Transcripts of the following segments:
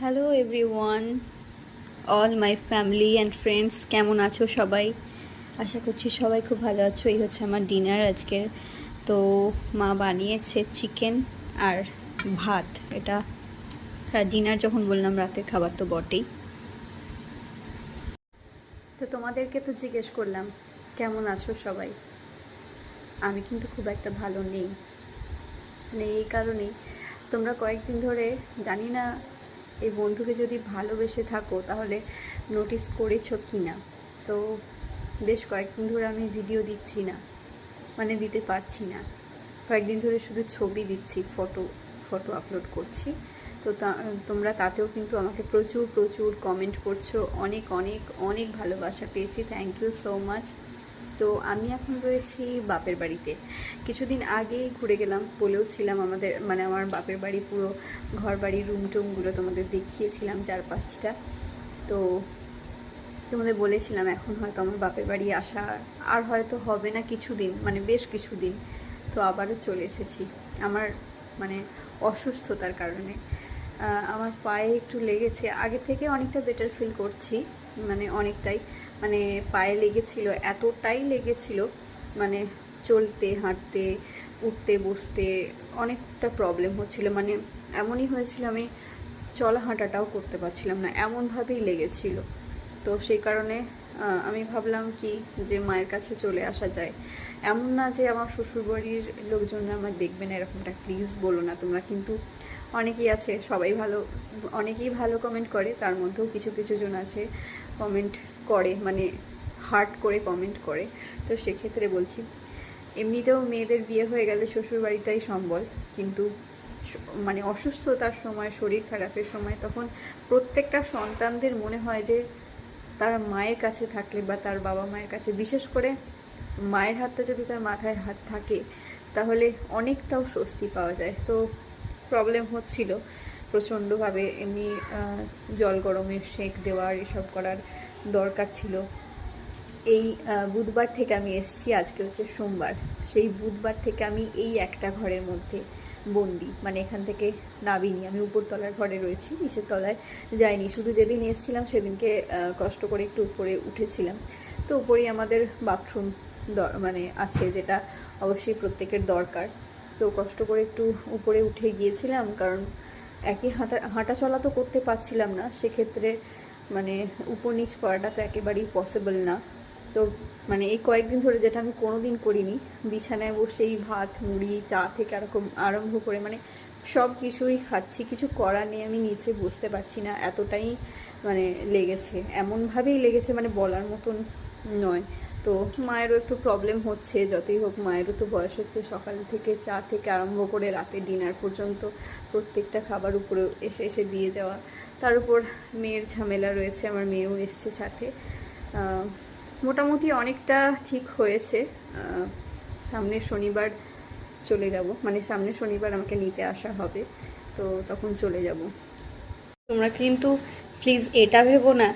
Hello everyone all my family and friends কেমন আছো সবাই? আশা করছি সবাই খুব ভালো আছো। এই হচ্ছে আমার ডিনার আজকের তো মা বানিয়েছে চিকেন আর ভাত। এটা ডিনার যখন বললাম, রাতের খাবার তো বটেই। তো তোমাদেরকে তো জিজ্ঞেস করলাম, কেমন আছো সবাই? আমি কিন্তু খুব একটা ভালো নেই। মানে এই কারণেই। তোমরা কয়েকদিন ধরে জানি না এই বন্ধুকে যদি ভালোবেসে থাকো, তাহলে নোটিস করেছ কি না তো বেশ কয়েকদিন ধরে আমি ভিডিও দিচ্ছি না মানে দিতে পারছি না। কয়েকদিন ধরে শুধু ছবি দিচ্ছি ফটো ফটো আপলোড করছি। তো তোমরা তাতেও কিন্তু আমাকে প্রচুর প্রচুর কমেন্ট করছ। অনেক অনেক অনেক ভালোবাসা পেয়েছি। থ্যাংক ইউ সো মাচ তো আমি এখন রয়েছি বাপের বাড়িতে। কিছুদিন আগেই ঘুরে গেলাম, বলেও ছিলাম আমাদের মানে আমার বাপের বাড়ি পুরো ঘর বাড়ি রুম টুমগুলো তোমাদের দেখিয়েছিলাম চার পাঁচটা তো তোমাদের বলেছিলাম এখন হয়তো আমার বাপের বাড়ি আসা আর হয়তো হবে না কিছুদিন মানে বেশ কিছুদিন। তো আবারও চলে এসেছি। আমার মানে অসুস্থতার কারণে। আমার পায়ে একটু লেগেছে। আগে থেকে অনেকটা বেটার ফিল করছি মানে অনেকটাই। মানে পায়ে লেগেছিল, এতটাই লেগেছিল মানে চলতে, হাঁটতে, উঠতে, বসতে অনেকটা প্রবলেম হচ্ছিল। মানে এমনই হয়েছিল, আমি চলা হাঁটাটাও করতে পারছিলাম না, এমনভাবেই লেগেছিল। তো সেই কারণে আমি ভাবলাম কি যে মায়ের কাছে চলে আসা যায়। এমন না যে আমার শ্বশুরবাড়ির লোকজনরা আমার দেখবে না, এরকমটা প্লিজ বলো না তোমরা। কিন্তু অনেকেই আছে, সবাই ভালো, অনেকেই ভালো কমেন্ট করে, তার মধ্যেও কিছু কিছু জন আছে কমেন্ট করে মানে হার্ট করে কমেন্ট করে। তো সেক্ষেত্রে বলছি, এমনিতেও মেয়েদের বিয়ে হয়ে গেলে শ্বশুরবাড়িটাই সম্বল, কিন্তু মানে অসুস্থতার সময়, শরীর খারাপের সময় তখন প্রত্যেকটা সন্তানদের মনে হয় যে তার মায়ের কাছে থাকলে বা তার বাবা মায়ের কাছে, বিশেষ করে মায়ের হাতটা যদি তার মাথায় হাত থাকে, তাহলে অনেকটাও স্বস্তি পাওয়া যায়। তো প্রবলেম হচ্ছিল। প্রচণ্ডভাবে এমনি জল গরমে সেঁক দেওয়ার, এসব করার দরকার ছিল। এই বুধবার থেকে আমি এসেছি, আজকে হচ্ছে সোমবার। সেই বুধবার থেকে আমি এই একটা ঘরের মধ্যে বন্দি। মানে এখান থেকে নাবিনি আমি উপরতলার ঘরে রয়েছি, নিচের তলায় যাইনি। শুধু যেদিন এসেছিলাম, সেদিনকে কষ্ট করে একটু উপরে উঠেছিলাম। তো উপরেই আমাদের বাথরুম মানে আছে, যেটা অবশ্যই প্রত্যেকের দরকার। তো কষ্ট করে একটু উপরে উঠে গিয়েছিলাম, কারণ একই হাঁটা হাঁটা চলা তো করতে পারছিলাম না। সেক্ষেত্রে মানে উপর নিচ করাটা তো একেবারেই পসিবল না। তো মানে এই কয়েকদিন ধরে যেটা আমি কোনো দিন করিনি, বিছানায় বসেই ভাত, মুড়ি, চা থেকে এরকম আরম্ভ করে মানে সব কিছুই খাচ্ছি। কিছু করার নেই, আমি নিচে বসতে পারছি না। এতটাই মানে লেগেছে। এমনভাবেই লেগেছে মানে বলার মতন নয়। তো মায়েরও একটু প্রবলেম হচ্ছে যতই হোক মায়েরও তো বয়স হচ্ছে সকাল থেকে চা থেকে আরম্ভ করে রাতে ডিনার পর্যন্ত প্রত্যেকটা খাবার উপরে এসে এসে দিয়ে যাওয়া। তার উপর মেয়ের ঝামেলা রয়েছে আমার মেয়েও এসছে সাথে। মোটামুটি অনেকটা ঠিক হয়েছে। আহ, সামনের শনিবার চলে যাব মানে সামনের শনিবার আমাকে নিতে আসা হবে তো তখন চলে যাব। তোমরা কিন্তু প্লিজ এটা ভেবো না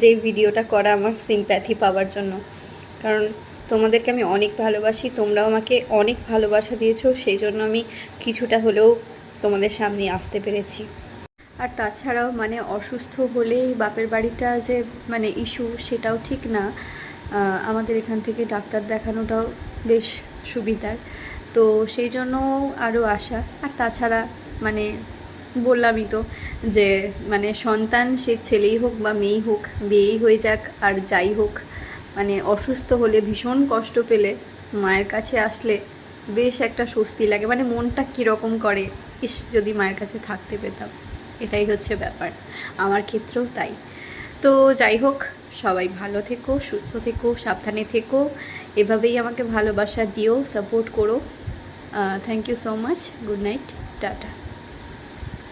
যে ভিডিওটা করা আমার সিম্প্যাথি পাওয়ার জন্য। কারণ তোমাদেরকে আমি অনেক ভালোবাসি, তোমরাও আমাকে অনেক ভালোবাসা দিয়েছ, সেই জন্য আমি কিছুটা হলেও তোমাদের সামনে আসতে পেরেছি। আর তাছাড়াও মানে অসুস্থ হলেই বাপের বাড়িটা যে মানে ইস্যু সেটাও ঠিক না। আমাদের এখান থেকে ডাক্তার দেখানোটাও বেশ সুবিধার। তো সেই জন্য আরও আশা। আর তাছাড়া মানে বললামই তো যে মানে সন্তান সে ছেলেই হোক বা মেয়েই হোক, বিয়েই হয়ে যাক আর যাই হোক মানে অসুস্থ হলে, ভীষণ কষ্ট পেলে মায়ের কাছে আসলে বেশ একটা স্বস্তি লাগে। মানে মনটা কীরকম করে? ইস, যদি মায়ের কাছে থাকতে পেতাম। এটাই হচ্ছে ব্যাপার। আমার ক্ষেত্রেও তাই। তো যাই হোক, সবাই ভালো থেকো, সুস্থ থেকো, সাবধানে থেকো। এভাবেই আমাকে ভালোবাসা দিও সাপোর্ট করো। Thank you so much good night tata